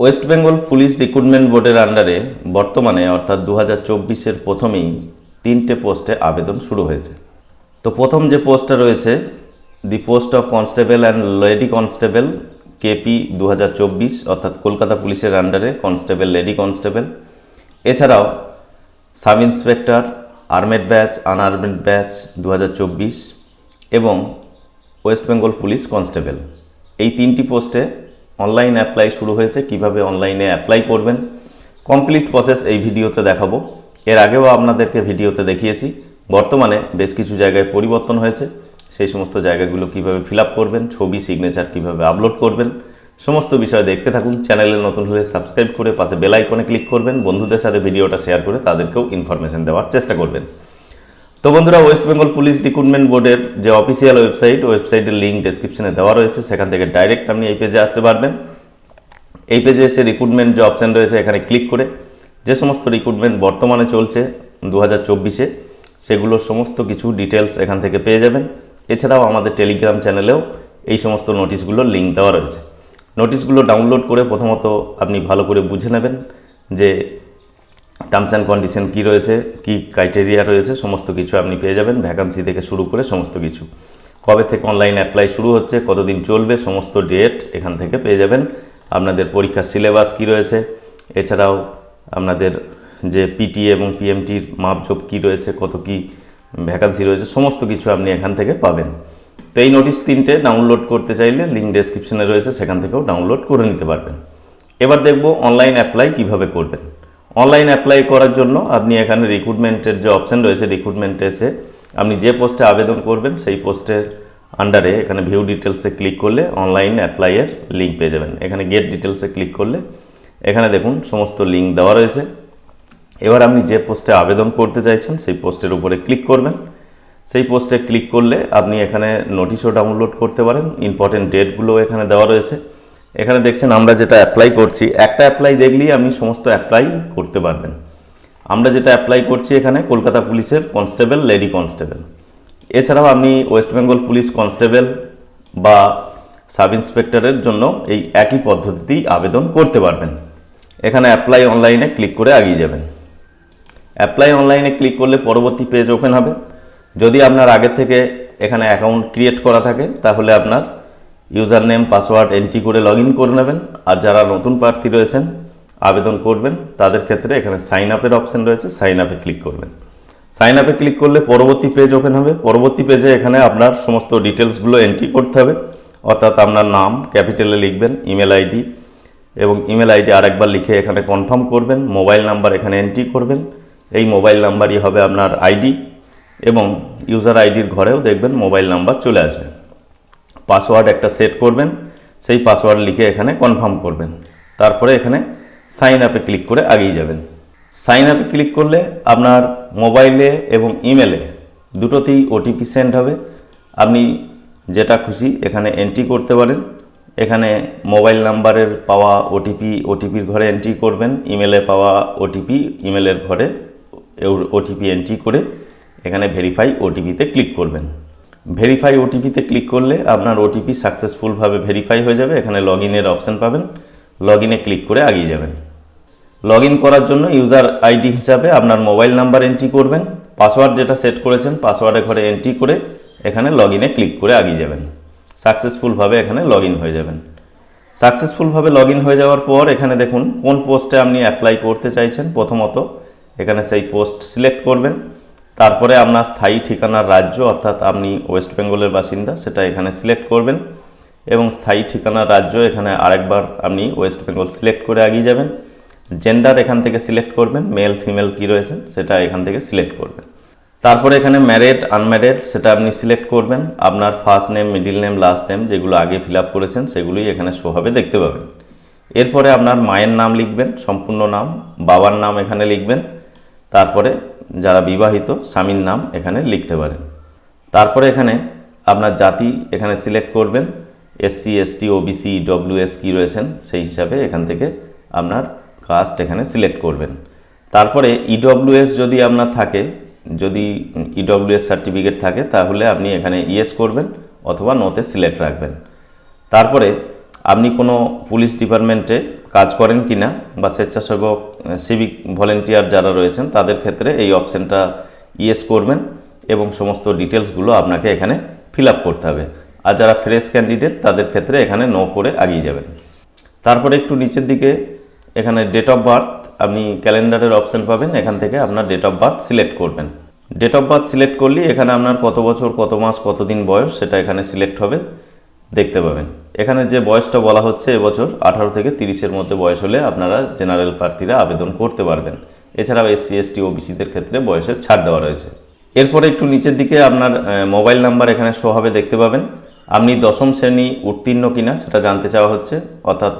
West Bengal police recruitment বোর্ডের আন্ডারে বর্তমানে, অর্থাৎ দু হাজার চব্বিশের প্রথমেই তিনটে পোস্টে আবেদন শুরু হয়েছে। তো প্রথম যে পোস্টটা রয়েছে, the post of constable and lady constable, KP দু হাজার চব্বিশ, অর্থাৎ কলকাতা পুলিশের আন্ডারে কনস্টেবল, লেডি কনস্টেবল। এছাড়াও sub inspector, armed batch, unarmed batch দু হাজার চব্বিশ এবং ওয়েস্ট বেঙ্গল পুলিশ কনস্টেবল। এই তিনটি পোস্টে অনলাইন অ্যাপ্লাই শুরু হয়েছে, কীভাবে অনলাইনে অ্যাপ্লাই করবেন। কমপ্লিট প্রসেস এই ভিডিওতে দেখাবো। এর আগেও আপনাদেরকে ভিডিওতে দেখিয়েছি। বর্তমানে বেশ কিছু জায়গায় পরিবর্তন হয়েছে। সেই সমস্ত জায়গাগুলো কীভাবে ফিল করবেন, ছবি সিগনেচার কীভাবে আপলোড করবেন, সমস্ত বিষয় দেখতে থাকুন। চ্যানেলে নতুন হলে সাবস্ক্রাইব করে পাশে বেল আইকনে ক্লিক করবেন। বন্ধুদের সাথে ভিডিওটা শেয়ার করে তাদেরকেও ইনফরমেশন দেওয়ার চেষ্টা করবেন। তো বন্ধুরা ওয়েস্ট বেঙ্গল পুলিশ রিক্রুটমেন্ট বোর্ডের যে অফিসিয়াল ওয়েবসাইট ওয়েবসাইটের লিঙ্ক ডেসক্রিপশনে দেওয়া রয়েছে, সেখান থেকে ডাইরেক্ট আপনি এই পেজে আসতে পারবেন। এই পেজে এসে রিক্রুটমেন্ট যে অপশান রয়েছে, এখানে ক্লিক করে যে সমস্ত রিক্রুটমেন্ট বর্তমানে চলছে দু হাজার চব্বিশে সেগুলোর সমস্ত কিছু ডিটেলস এখান থেকে পেয়ে যাবেন। এছাড়াও আমাদের টেলিগ্রাম চ্যানেলেও এই সমস্ত নোটিশগুলোর লিঙ্ক দেওয়া রয়েছে। নোটিশগুলো ডাউনলোড করে প্রথমত আপনি ভালো করে বুঝে নেবেন যে টার্মস অ্যান্ড কন্ডিশন কী রয়েছে, কী ক্রাইটেরিয়া রয়েছে, সমস্ত কিছু আপনি পেয়ে যাবেন ভ্যাকান্সি থেকে শুরু করে সমস্ত কিছু। কবে থেকে অনলাইন অ্যাপ্লাই শুরু হচ্ছে, কতদিন চলবে, সমস্ত ডেট এখান থেকে পেয়ে যাবেন। আপনাদের পরীক্ষার সিলেবাস কী রয়েছে, এছাড়াও আপনাদের যে পিটি এবং পিএমটির মাপজোপ কী রয়েছে, কত কী ভ্যাকান্সি রয়েছে, সমস্ত কিছু আপনি এখান থেকে পাবেন। তো এই নোটিশ তিনটে ডাউনলোড করতে চাইলে লিঙ্ক ডেসক্রিপশনে রয়েছে, সেখান থেকেও ডাউনলোড করে নিতে পারবেন। এবার দেখব অনলাইন অ্যাপ্লাই কীভাবে করবেন। অনলাইন অ্যাপ্লাই করার জন্য আপনি এখানে রিক্রুটমেন্টের যে অপশান রয়েছে রিক্রুটমেন্ট এসে আপনি যে পোস্টে আবেদন করবেন, সেই পোস্টের আন্ডারে এখানে ভিউ ডিটেলসে ক্লিক করলে অনলাইন অ্যাপ্লাইয়ের লিঙ্ক পেয়ে যাবেন। এখানে গেট ডিটেলসে ক্লিক করলে এখানে দেখুন সমস্ত লিঙ্ক দেওয়া রয়েছে। এবার আপনি যে পোস্টে আবেদন করতে চাইছেন, সেই পোস্টের উপরে ক্লিক করবেন। সেই পোস্টে ক্লিক করলে আপনি এখানে নোটিশও ডাউনলোড করতে পারেন। ইম্পর্টেন্ট ডেটগুলো এখানে দেওয়া রয়েছে। এখানে দেখছেন আমরা যেটা অ্যাপ্লাই করছি, একটা অ্যাপ্লাই দেখলেই আপনি সমস্ত অ্যাপ্লাই করতে পারবেন। আমরা যেটা অ্যাপ্লাই করছি এখানে কলকাতা পুলিশের কনস্টেবল লেডি কনস্টেবল এছাড়াও আপনি ওয়েস্ট বেঙ্গল পুলিশ কনস্টেবল বা সাব ইন্সপেক্টরের জন্য এই একই পদ্ধতিতেই আবেদন করতে পারবেন। এখানে অ্যাপ্লাই অনলাইনে ক্লিক করে এগিয়ে যাবেন। অ্যাপ্লাই অনলাইনে ক্লিক করলে পরবর্তী পেজ ওপেন হবে। যদি আপনার আগে থেকে এখানে অ্যাকাউন্ট ক্রিয়েট করা থাকে, তাহলে আপনার ইউজার নেম পাসওয়ার্ড এন্ট্রি করে লগ করে নেবেন। আর যারা নতুন প্রার্থী রয়েছেন, আবেদন করবেন। তাদের ক্ষেত্রে এখানে সাইন আপের অপশান রয়েছে সাইন আপে ক্লিক করবেন। সাইন আপে ক্লিক করলে পরবর্তী পেজ ওপেন হবে। পরবর্তী পেজে এখানে আপনার সমস্ত ডিটেলসগুলো এন্ট্রি করতে হবে। অর্থাৎ আপনার নাম ক্যাপিটালে লিখবেন ইমেল আইডি এবং ইমেল আইডি আরেকবার লিখে এখানে কনফার্ম করবেন। মোবাইল নাম্বার এখানে এন্ট্রি করবেন। এই মোবাইল নাম্বারই হবে আপনার আইডি এবং ইউজার আইডির ঘরেও দেখবেন মোবাইল নাম্বার চলে আসবে। পাসওয়ার্ড একটা সেট করবেন, সেই পাসওয়ার্ড লিখে এখানে কনফার্ম করবেন। তারপরে এখানে সাইন আপে ক্লিক করে আগিয়ে যাবেন। সাইন আপে ক্লিক করলে আপনার মোবাইলে এবং ইমেলে দুটোতেই ওটিপি সেন্ড হবে। আপনি যেটা খুশি এখানে এন্ট্রি করতে পারেন। এখানে মোবাইল নাম্বারের পাওয়া ওটিপি ওটিপির ঘরে এন্ট্রি করবেন। ইমেলে পাওয়া ওটিপি ইমেলের ঘরে ওটিপি এন্ট্রি করে এখানে ভেরিফাই ওটিপিতে ক্লিক করবেন। ভেরিফাই ওটিপিতে ক্লিক করলে আপনার ওটিপি সাকসেসফুলভাবে ভেরিফাই হয়ে যাবে। এখানে লগ ইনের অপশান পাবেন। লগ ইনে ক্লিক করে আগিয়ে যাবেন। লগ ইন করার জন্য ইউজার আইডি হিসাবে আপনার মোবাইল নাম্বার এন্ট্রি করবেন। পাসওয়ার্ড যেটা সেট করেছেন পাসওয়ার্ডের ঘরে এন্ট্রি করে এখানে লগ ইনে ক্লিক করে আগিয়ে যাবেন। সাকসেসফুলভাবে এখানে লগ ইন হয়ে যাবেন। সাকসেসফুলভাবে লগ ইন হয়ে যাওয়ার পর এখানে দেখুন, কোন পোস্টে আপনি অ্যাপ্লাই করতে চাইছেন প্রথমত। এখানে সেই পোস্ট সিলেক্ট করবেন। তারপরে আপনার স্থায়ী ঠিকানার রাজ্য, অর্থাৎ আপনি ওয়েস্ট বেঙ্গলের বাসিন্দা, সেটা এখানে সিলেক্ট করবেন। এবং স্থায়ী ঠিকানার রাজ্য, এখানে আরেকবার আপনি ওয়েস্ট বেঙ্গল সিলেক্ট করে এগিয়ে যাবেন। জেন্ডার এখান থেকে সিলেক্ট করবেন, মেল, ফিমেল কী রয়েছে, সেটা এখান থেকে সিলেক্ট করবেন। তারপরে এখানে ম্যারেড, আনম্যারেড, সেটা আপনি সিলেক্ট করবেন। আপনার first name, middle name, last name, যেগুলো আগে ফিল করেছেন, সেগুলোই এখানে শো হবে, দেখতে পাবেন। এরপরে আপনার মায়ের নাম লিখবেন, সম্পূর্ণ নাম, বাবার নাম এখানে লিখবেন। তারপরে যারা বিবাহিত, স্বামীর নাম এখানে লিখতে পারেন। তারপরে এখানে আপনার জাতি এখানে সিলেক্ট করবেন। এসসি এসটি ওবিসি ডব্লিউএস কী রয়েছেন, সেই হিসাবে এখান থেকে আপনার কাস্ট এখানে সিলেক্ট করবেন। তারপরে ইডব্লিউএস যদি আপনার থাকে, যদি ইডব্লিউএস সার্টিফিকেট থাকে, তাহলে আপনি এখানে ইয়েস করবেন অথবা নোতে সিলেক্ট রাখবেন। তারপরে আপনি কোনো পুলিশ ডিপার্টমেন্টে কাজ করেন কিনা বা স্বেচ্ছাসেবক সিভিক ভলেন্টিয়ার যারা রয়েছেন, তাদের ক্ষেত্রে এই অপশানটা ইয়েস করবেন এবং সমস্ত ডিটেলসগুলো আপনাকে এখানে ফিল করতে হবে। আর যারা ফ্রেশ ক্যান্ডিডেট তাদের ক্ষেত্রে এখানে নো করে আগিয়ে যাবেন। তারপরে একটু নিচের দিকে, এখানে ডেট অফ বার্থ আপনি ক্যালেন্ডারের অপশান পাবেন, এখান থেকে আপনার ডেট অফ বার্থ সিলেক্ট করবেন। ডেট অফ বার্থ সিলেক্ট করলে এখানে আপনার কত বছর, কত মাস, কত দিন বয়স, সেটা এখানে সিলেক্ট হবে। দেখতে পাবেন। এখানে যে বয়সটা বলা হচ্ছে এবছর, আঠারো থেকে তিরিশের মধ্যে বয়স হলে আপনারা জেনারেল প্রার্থীরা আবেদন করতে পারবেন। এছাড়াও এসসি এসটি ওবিসিদের ক্ষেত্রে বয়সের ছাড় দেওয়া রয়েছে। এরপরে একটু নিচের দিকে আপনার মোবাইল নাম্বার এখানে শো হবে, দেখতে পাবেন। আপনি দশম শ্রেণি উত্তীর্ণ কিনা সেটা জানতে চাওয়া হচ্ছে, অর্থাৎ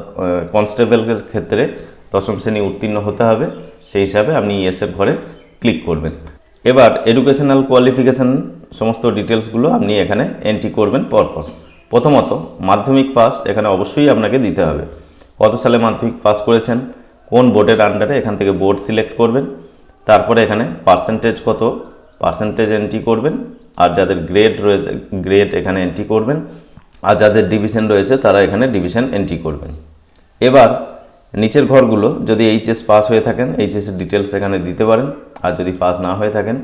কনস্টেবলের ক্ষেত্রে দশম শ্রেণি উত্তীর্ণ হতে হবে। সেই হিসাবে আপনি ইএসএফ ঘরে ক্লিক করবেন। এবার এডুকেশনাল কোয়ালিফিকেশান সমস্ত ডিটেলসগুলো আপনি এখানে এন্ট্রি করবেন পরপর। প্রথমত, মাধ্যমিক পাস এখানে অবশ্যই আপনাকে দিতে হবে। কত সালে মাধ্যমিক পাস করেছেন? কোন বোর্ডের আন্ডারে এখান থেকে বোর্ড সিলেক্ট করবেন? তারপরে এখানে পার্সেন্টেজ কত? পার্সেন্টেজ এন্ট্রি করবেন। আর যাদের গ্রেড রয়েছে গ্রেড এখানে এন্ট্রি করবেন। আর যাদের ডিভিশন রয়েছে, তারা এখানে ডিভিশন এন্ট্রি করবেন। এবার, নিচের ঘরগুলো যদি এইচএস পাস হয়ে থাকেন এইচএসের ডিটেলস এখানে দিতে পারেন। আর যদি পাস না হয়ে থাকেন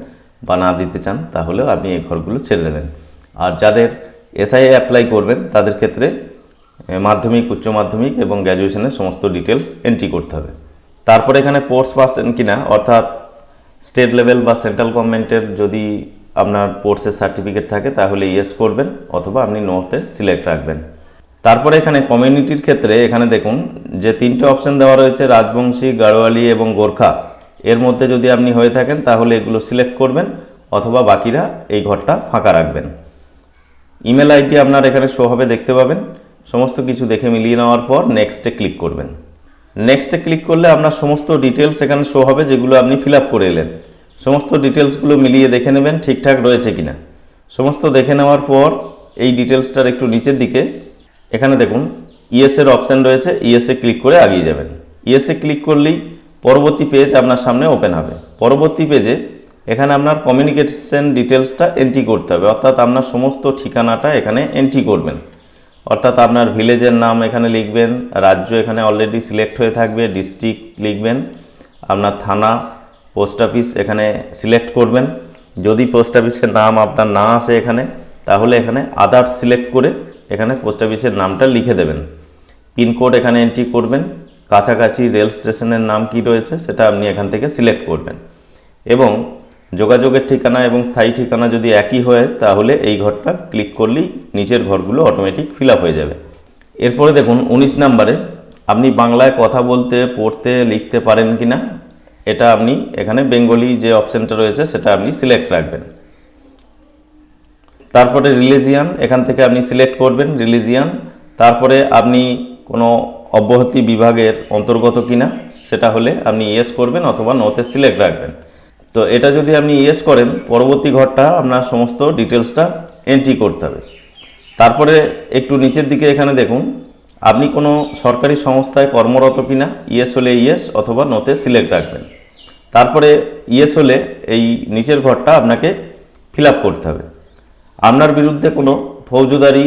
বা না দিতে চান তাহলেও আপনি এই ঘরগুলো ছেড়ে দেবেন। আর যাদের এসআইএ অ্যাপ্লাই করবেন, তাদের ক্ষেত্রে মাধ্যমিক, উচ্চ মাধ্যমিক এবং গ্র্যাজুয়েশনের সমস্ত ডিটেলস এন্ট্রি করতে হবে। তারপরে এখানে ফোর্স পার্সেন কিনা, অর্থাৎ স্টেট লেভেল বা সেন্ট্রাল গভর্নমেন্টের যদি আপনার কোর্সের সার্টিফিকেট থাকে, তাহলে ইয়েস করবেন অথবা আপনি নোতে সিলেক্ট রাখবেন। তারপরে এখানে কমিউনিটির ক্ষেত্রে, এখানে দেখুন যে তিনটে অপশন দেওয়া রয়েছে, রাজবংশী, গাড়োয়ালি এবং গোর্খা। এর মধ্যে যদি আপনি হয়ে থাকেন, তাহলে এগুলো সিলেক্ট করবেন অথবা বাকিরা এই ঘরটা ফাঁকা রাখবেন। ইমেল আইডি আপনার এখানে শো হবে, দেখতে পাবেন। সমস্ত কিছু দেখে মিলিয়ে নেওয়ার পর নেক্সটে ক্লিক করবেন। নেক্সটে ক্লিক করলে আপনার সমস্ত ডিটেলস এখানে শো হবে, যেগুলো আপনি ফিল আপ করে এলেন। সমস্ত ডিটেলসগুলো মিলিয়ে দেখে নেবেন, ঠিকঠাক রয়েছে কিনা। সমস্ত দেখে নেওয়ার পর এই ডিটেলসটার একটু নিচের দিকে, এখানে দেখুন ইএসএর অপশান রয়েছে ইএসএ ক্লিক করে আগিয়ে যাবেন। ইএসএ ক্লিক করলেই পরবর্তী পেজ আপনার সামনে ওপেন হবে। পরবর্তী পেজে এখানে আপনার কমিউনিকেশন ডিটেলসটা এন্ট্রি করতে হবে। অর্থাৎ আপনার সমস্ত ঠিকানাটা এখানে এন্ট্রি করবেন। অর্থাৎ আপনার ভিলেজের নাম এখানে লিখবেন, রাজ্য এখানে অলরেডি সিলেক্ট হয়ে থাকবে ডিস্ট্রিক্ট লিখবেন, আপনার থানা পোস্ট অফিস এখানে সিলেক্ট করবেন। যদি পোস্ট অফিসের নাম আপনার না আসে এখানে, তাহলে এখানে আদার্স সিলেক্ট করে এখানে পোস্ট অফিসের নামটা লিখে দেবেন। পিনকোড এখানে এন্ট্রি করবেন। কাছাকাছি রেল স্টেশনের নাম কি রয়েছে সেটা আপনি এখান থেকে সিলেক্ট করবেন। এবং যোগাযোগের ঠিকানা এবং স্থায়ী ঠিকানা যদি একই হয়, তাহলে এই ঘরটা ক্লিক করলেই নিচের ঘরগুলো অটোমেটিক ফিল হয়ে যাবে। এরপরে দেখুন, উনিশ নাম্বারে, আপনি বাংলায় কথা বলতে, পড়তে, লিখতে পারেন কি না এটা আপনি এখানে বেঙ্গলি যে অপশানটা রয়েছে, সেটা আপনি সিলেক্ট রাখবেন। তারপরে রিলিজিয়ান, এখান থেকে আপনি সিলেক্ট করবেন রিলিজিয়ান। তারপরে আপনি কোনো অব্যাহতি বিভাগের অন্তর্গত কিনা, সেটা হলে আপনি ইয়েস করবেন অথবা নোতে সিলেক্ট রাখবেন। তো এটা যদি আপনি ইয়েস করেন, পরবর্তী ঘরটা আপনার সমস্ত ডিটেলসটা এন্ট্রি করতে হবে। তারপরে একটু নিচের দিকে এখানে দেখুন, আপনি কোনো সরকারি সংস্থায় কর্মরত কিনা ইয়েস হলে ইয়েস অথবা নোতে সিলেক্ট রাখবেন। তারপরে ইয়েস হলে এই নিচের ঘরটা আপনাকে ফিল করতে হবে। আপনার বিরুদ্ধে কোনো ফৌজদারি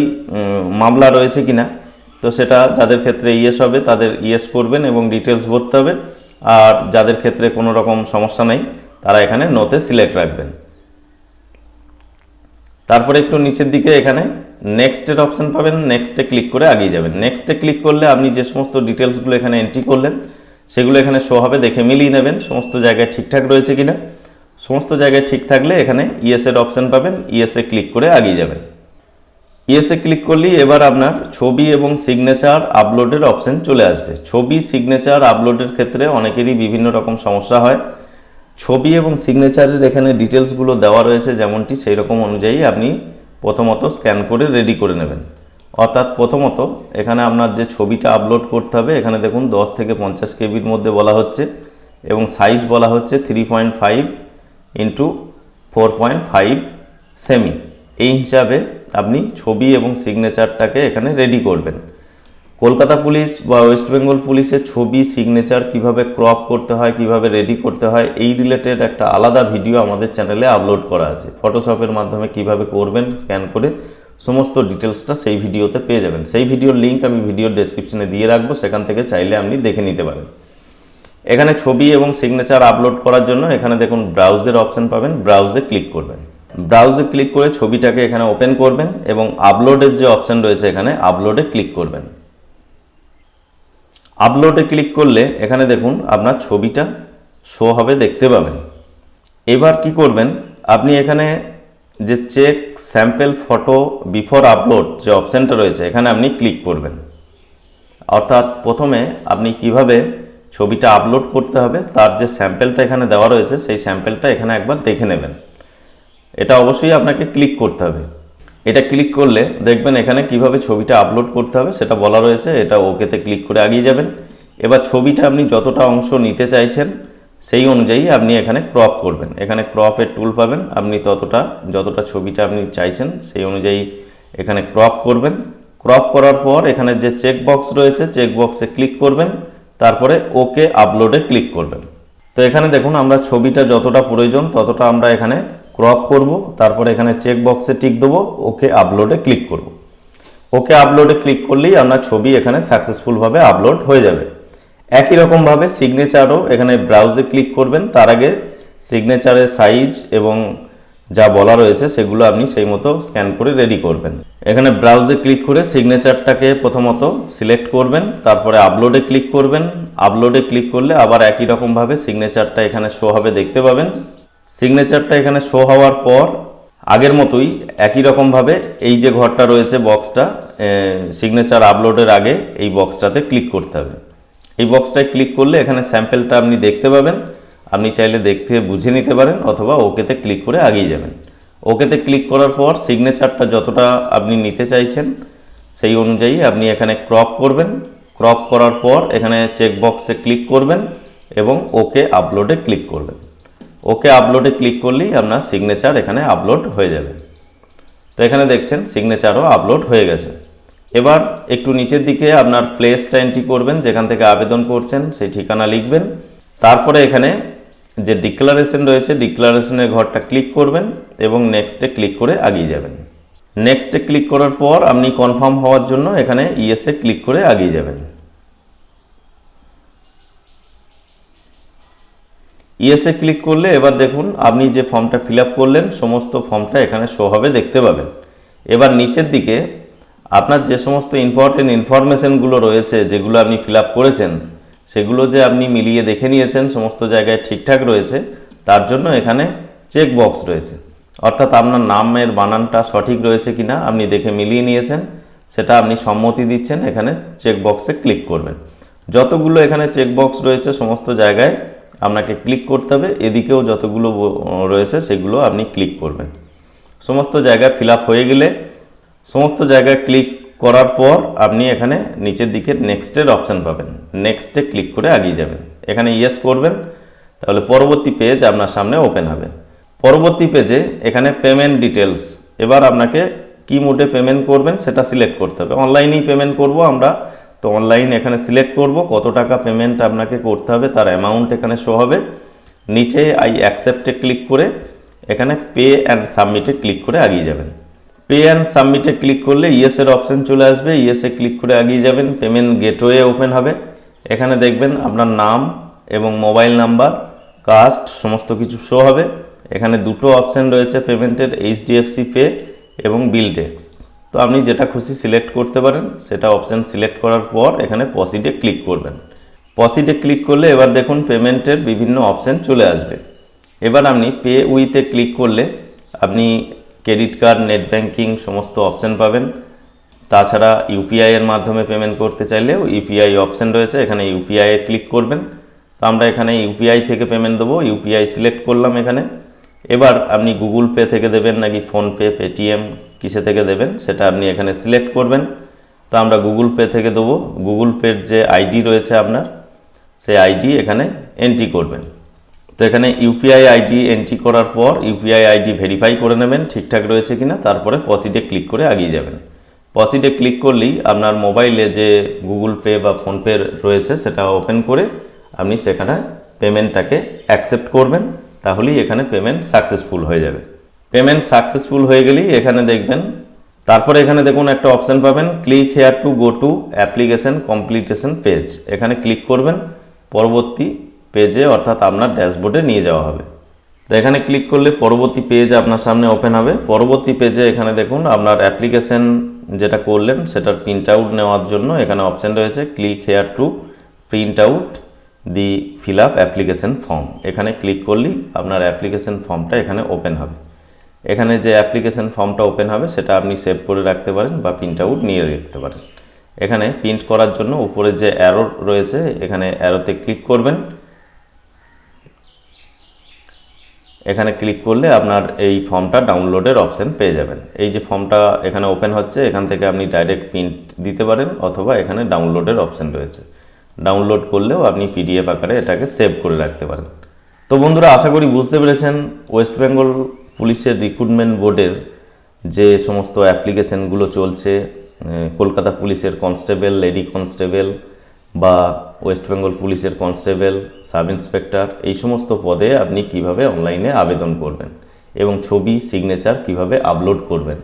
মামলা রয়েছে কিনা, তো সেটা যাদের ক্ষেত্রে ইয়েস হবে, তাদের ইয়েস করবেন এবং ডিটেলস ভরতে হবে। আর যাদের ক্ষেত্রে কোনো রকম সমস্যা নেই তারা এখানে নোতে সিলেক্ট রাখবেন। তারপরে একটু নিচের দিকে এখানে নেক্সটের অপশান পাবেন নেক্সটে ক্লিক করে আগিয়ে যাবেন। নেক্সটে ক্লিক করলে আপনি যে সমস্ত ডিটেলসগুলো এখানে এন্ট্রি করলেন, সেগুলো এখানে শো হবে, দেখে মিলিয়ে নেবেন, সমস্ত জায়গায় ঠিকঠাক রয়েছে কিনা। সমস্ত জায়গায় ঠিক থাকলে এখানে ইএসের অপশান পাবেন ইএসএ ক্লিক করে আগিয়ে যাবেন। ইএসএ ক্লিক করলেই এবার আপনার ছবি এবং সিগনেচার আপলোডের অপশান চলে আসবে। ছবি সিগনেচার আপলোডের ক্ষেত্রে অনেকেরই বিভিন্ন রকম সমস্যা হয়। ছবি এবং সিগনেচারের এখানে ডিটেলসগুলো দেওয়া রয়েছে যেমনটি সেই রকম অনুযায়ী আপনি প্রথমত স্ক্যান করে রেডি করে নেবেন। অর্থাৎ প্রথমত এখানে আপনার যে ছবিটা আপলোড করতে হবে, এখানে দেখুন দশ থেকে পঞ্চাশ কেবির মধ্যে বলা হচ্ছে এবং সাইজ বলা হচ্ছে three point five into four point five semi এই হিসাবে আপনি ছবি এবং সিগনেচারটাকে এখানে রেডি করবেন। কলকাতা পুলিশ বা ওয়েস্ট বেঙ্গল পুলিশের ছবি সিগনেচার কীভাবে ক্রপ করতে হয়, কীভাবে রেডি করতে হয়, এই রিলেটেড একটা আলাদা ভিডিও আমাদের চ্যানেলে আপলোড করা আছে। ফটোশপের মাধ্যমে কীভাবে করবেন স্ক্যান করে সমস্ত ডিটেলসটা সেই ভিডিওতে পেয়ে যাবেন। সেই ভিডিওর লিঙ্ক আমি ভিডিওর ডেসক্রিপশনে দিয়ে রাখব, সেখান থেকে চাইলে আপনি দেখে নিতে পারেন। এখানে ছবি এবং সিগনেচার আপলোড করার জন্য এখানে দেখুন ব্রাউজের অপশন পাবেন ব্রাউজে ক্লিক করবেন। ব্রাউজে ক্লিক করে ছবিটাকে এখানে ওপেন করবেন এবং আপলোডের যে অপশন রয়েছে এখানে আপলোডে ক্লিক করবেন। আপলোডে ক্লিক করলে এখানে দেখুন আপনার ছবিটা শো হবে, দেখতে পাবেন। এবার কি করবেন? আপনি এখানে যে check sample photo before upload যে অপশানটা রয়েছে, এখানে আপনি ক্লিক করবেন। অর্থাৎ প্রথমে আপনি কীভাবে ছবিটা আপলোড করতে হবে, তার যে স্যাম্পেলটা এখানে দেওয়া রয়েছে, সেই স্যাম্পেলটা এখানে একবার দেখে নেবেন। এটা অবশ্যই আপনাকে ক্লিক করতে হবে। এটা ক্লিক করলে দেখবেন এখানে কীভাবে ছবিটা আপলোড করতে হবে সেটা বলা রয়েছে, এটা ওকেতে ক্লিক করে এগিয়ে যাবেন। এবার ছবিটা আপনি যতটা অংশ নিতে চাইছেন সেই অনুযায়ী আপনি এখানে ক্রপ করবেন। এখানে ক্রপের টুল পাবেন, আপনি ততটা, যতটা ছবিটা আপনি চাইছেন সেই অনুযায়ী এখানে ক্রপ করবেন। ক্রপ করার পর এখানে যে চেক বক্স রয়েছে চেক বক্সে ক্লিক করবেন, তারপরে ওকে আপলোডে ক্লিক করবেন। তো এখানে দেখুন আমরা ছবিটা যতটা প্রয়োজন ততটা আমরা এখানে ক্রপ করব, তারপরে এখানে চেক বক্সে টিক দেবো, ওকে আপলোডে ক্লিক করব। ওকে আপলোডে ক্লিক করলেই আপনার ছবি এখানে সাকসেসফুলভাবে আপলোড হয়ে যাবে। একই রকমভাবে সিগনেচারও এখানে ব্রাউজে ক্লিক করবেন, তার আগে সিগনেচারের সাইজ এবং যা বলা রয়েছে সেগুলো আপনি সেই মতো স্ক্যান করে রেডি করবেন। এখানে ব্রাউজে ক্লিক করে সিগনেচারটাকে প্রথমত সিলেক্ট করবেন, তারপরে আপলোডে ক্লিক করবেন। আপলোডে ক্লিক করলে আবার একই রকমভাবে সিগনেচারটা এখানে শো হবে, দেখতে পাবেন। সিগনেচারটা এখানে শো হওয়ার পর, আগের মতোই একই রকমভাবে এই যে ঘরটা রয়েছে বক্সটা সিগনেচার আপলোডের আগে এই বক্সটাতে ক্লিক করতে হবে। এই বক্সটায় ক্লিক করলে এখানে স্যাম্পেলটা আপনি দেখতে পাবেন। আপনি চাইলে দেখতে, বুঝে নিতে পারেন অথবা ওকেতে ক্লিক করে আগিয়ে যাবেন। ওকেতে ক্লিক করার পর সিগনেচারটা যতটা আপনি নিতে চাইছেন, সেই অনুযায়ী আপনি এখানে ক্রপ করবেন। ক্রপ করার পর এখানে চেক বক্সে ক্লিক করবেন এবং ওকে আপলোডে ক্লিক করবেন। ওকে আপলোডে ক্লিক করলেই আপনার সিগনেচার এখানে আপলোড হয়ে যাবে। তো এখানে দেখছেন সিগনেচারও আপলোড হয়ে গেছে। এবার একটু নিচের দিকে আপনার প্লেসটা এন্ট্রি করবেন, যেখান থেকে আবেদন করছেন সেই ঠিকানা লিখবেন। তারপরে এখানে যে ডিক্লারেশন রয়েছে ডিক্লারেশনের ঘরটা ক্লিক করবেন এবং নেক্সটে ক্লিক করে আগিয়ে যাবেন। নেক্সটে ক্লিক করার পর আপনি কনফার্ম হওয়ার জন্য এখানে ইএসএ ক্লিক করে আগিয়ে যাবেন। ইএসএ ক্লিক করলে এবার দেখুন আপনি যে ফর্মটা ফিল করলেন, সমস্ত ফর্মটা এখানে শো হবে, দেখতে পাবেন। এবার নিচের দিকে আপনার যে সমস্ত ইম্পর্টেন্ট ইনফরমেশনগুলো রয়েছে, যেগুলো আপনি ফিল করেছেন, সেগুলো যে আপনি মিলিয়ে দেখে নিয়েছেন, সমস্ত জায়গায় ঠিকঠাক রয়েছে, তার জন্য এখানে চেক বক্স রয়েছে। অর্থাৎ আপনার নামের বানানটা সঠিক রয়েছে কিনা আপনি দেখে মিলিয়ে নিয়েছেন, সেটা আপনি সম্মতি দিচ্ছেন, এখানে চেক বক্সে ক্লিক করবেন। যতগুলো এখানে চেক বক্স রয়েছে, সমস্ত জায়গায় আপনাকে ক্লিক করতে হবে। এদিকেও যতগুলো রয়েছে সেগুলো আপনি ক্লিক করবেন। সমস্ত জায়গা ফিল হয়ে গেলে সমস্ত জায়গা ক্লিক করার পর আপনি এখানে নিচের দিকে নেক্সটের অপশান পাবেন। নেক্সটে ক্লিক করে এগিয়ে যাবেন। এখানে ইয়েস করবেন। তাহলে পরবর্তী পেজ আপনার সামনে ওপেন হবে। পরবর্তী পেজে এখানে পেমেন্ট ডিটেলস এবার আপনাকে কি মোডে পেমেন্ট করবেন সেটা সিলেক্ট করতে হবে। অনলাইনেই পেমেন্ট করব আমরা। তো অনলাইন এখানে সিলেক্ট করব, কত টাকা পেমেন্ট আপনাকে করতে হবে, তার অ্যামাউন্ট এখানে শো হবে। নিচে আই অ্যাকসেপ্টে ক্লিক করে, এখানে পে অ্যান্ড সাবমিটে ক্লিক করে আগিয়ে যাবেন। পে অ্যান্ড সাবমিটে ক্লিক করলে ইয়েস এর অপশন চলে আসবে ইয়েসে ক্লিক করে এগিয়ে যাবেন পেমেন্ট গেটওয়ে ওপেন হবে। এখানে দেখবেন আপনার নাম এবং মোবাইল নাম্বার কাস্ট সমস্ত কিছু শো হবে। এখানে দুটো অপশন রয়েছে পেমেন্টের এইচডিএফসি পে এবং বিল ট্যাক্স তো আপনি যেটা খুশি সিলেক্ট করতে পারেন, সেটা অপশান সিলেক্ট করার পর এখানে পসিডে ক্লিক করবেন। পসিডে ক্লিক করলে এবার দেখুন পেমেন্টের বিভিন্ন অপশান চলে আসবে। এবার আপনি পে উইতে ক্লিক করলে আপনি ক্রেডিট কার্ড নেট ব্যাংকিং সমস্ত অপশান পাবেন। তাছাড়া ইউপিআই এর মাধ্যমে পেমেন্ট করতে চাইলেও ইউপিআই অপশান রয়েছে, এখানে ইউপিআই এ ক্লিক করবেন। তো আমরা এখানে ইউপিআই থেকে পেমেন্ট দেবো ইউপিআই সিলেক্ট করলাম এখানে। এবার আপনি গুগল পে থেকে দেবেন নাকি ফোনপে পেটিএম কিসে থেকে দেবেন সেটা আপনি এখানে সিলেক্ট করবেন। তো আমরা গুগল পে থেকে দেবো। গুগল পের যে আইডি রয়েছে আপনার, সেই আইডি এখানে এন্ট্রি করবেন। তো এখানে ইউপিআই আইডি এন্ট্রি করার পর ইউপিআই আইডি ভেরিফাই করে নেবেন, ঠিকঠাক রয়েছে কিনা, তারপরে পসিডে ক্লিক করে এগিয়ে যাবেন। পসিডে ক্লিক করলেই আপনার মোবাইলে যে গুগল পে বা ফোনপে রয়েছে, সেটা ওপেন করে আপনি সেখানে পেমেন্টটাকে অ্যাকসেপ্ট করবেন। তাহলেই এখানে পেমেন্ট সাকসেসফুল হয়ে যাবে। পেমেন্ট সাকসেসফুল হয়ে গেলেই এখানে দেখবেন। তারপরে এখানে দেখুন একটা অপশান পাবেন click here to go to application completion page এখানে ক্লিক করবেন, পরবর্তী পেজে অর্থাৎ আপনার ড্যাশবোর্ডে নিয়ে যাওয়া হবে। তো এখানে ক্লিক করলে পরবর্তী পেজ আপনার সামনে ওপেন হবে। পরবর্তী পেজে এখানে দেখুন আপনার অ্যাপ্লিকেশন যেটা করলেন, সেটার প্রিন্ট আউট নেওয়ার জন্য এখানে অপশান রয়েছে click here to print out the fill up application form এখানে ক্লিক করলেই আপনার অ্যাপ্লিকেশন ফর্মটা এখানে ওপেন হবে। এখানে যে অ্যাপ্লিকেশান ফর্মটা ওপেন হবে, সেটা আপনি সেভ করে রাখতে পারেন বা প্রিন্ট আউট নিয়ে রাখতে পারেন। এখানে প্রিন্ট করার জন্য উপরে যে অ্যারো রয়েছে, এখানে অ্যারোতে ক্লিক করবেন। এখানে ক্লিক করলে আপনার এই ফর্মটা ডাউনলোডের অপশান পেয়ে যাবেন। এই যে ফর্মটা এখানে ওপেন হচ্ছে, এখান থেকে আপনি ডাইরেক্ট প্রিন্ট দিতে পারেন অথবা এখানে ডাউনলোডের অপশন রয়েছে। ডাউনলোড করলেও আপনি পিডিএফ আকারে এটাকে সেভ করে রাখতে পারেন। তো বন্ধুরা, আশা করি বুঝতে পেরেছেন। ওয়েস্ট বেঙ্গল পুলিশের রিক্রুটমেন্ট বোর্ডের যে সমস্ত অ্যাপ্লিকেশনগুলো চলছে কলকাতা পুলিশের কনস্টেবল লেডি কনস্টেবল বা ওয়েস্ট বেঙ্গল পুলিশের কনস্টেবল সাব ইন্সপেক্টর এই সমস্ত পদে আপনি কীভাবে অনলাইনে আবেদন করবেন এবং ছবি সিগনেচার কীভাবে আপলোড করবেন।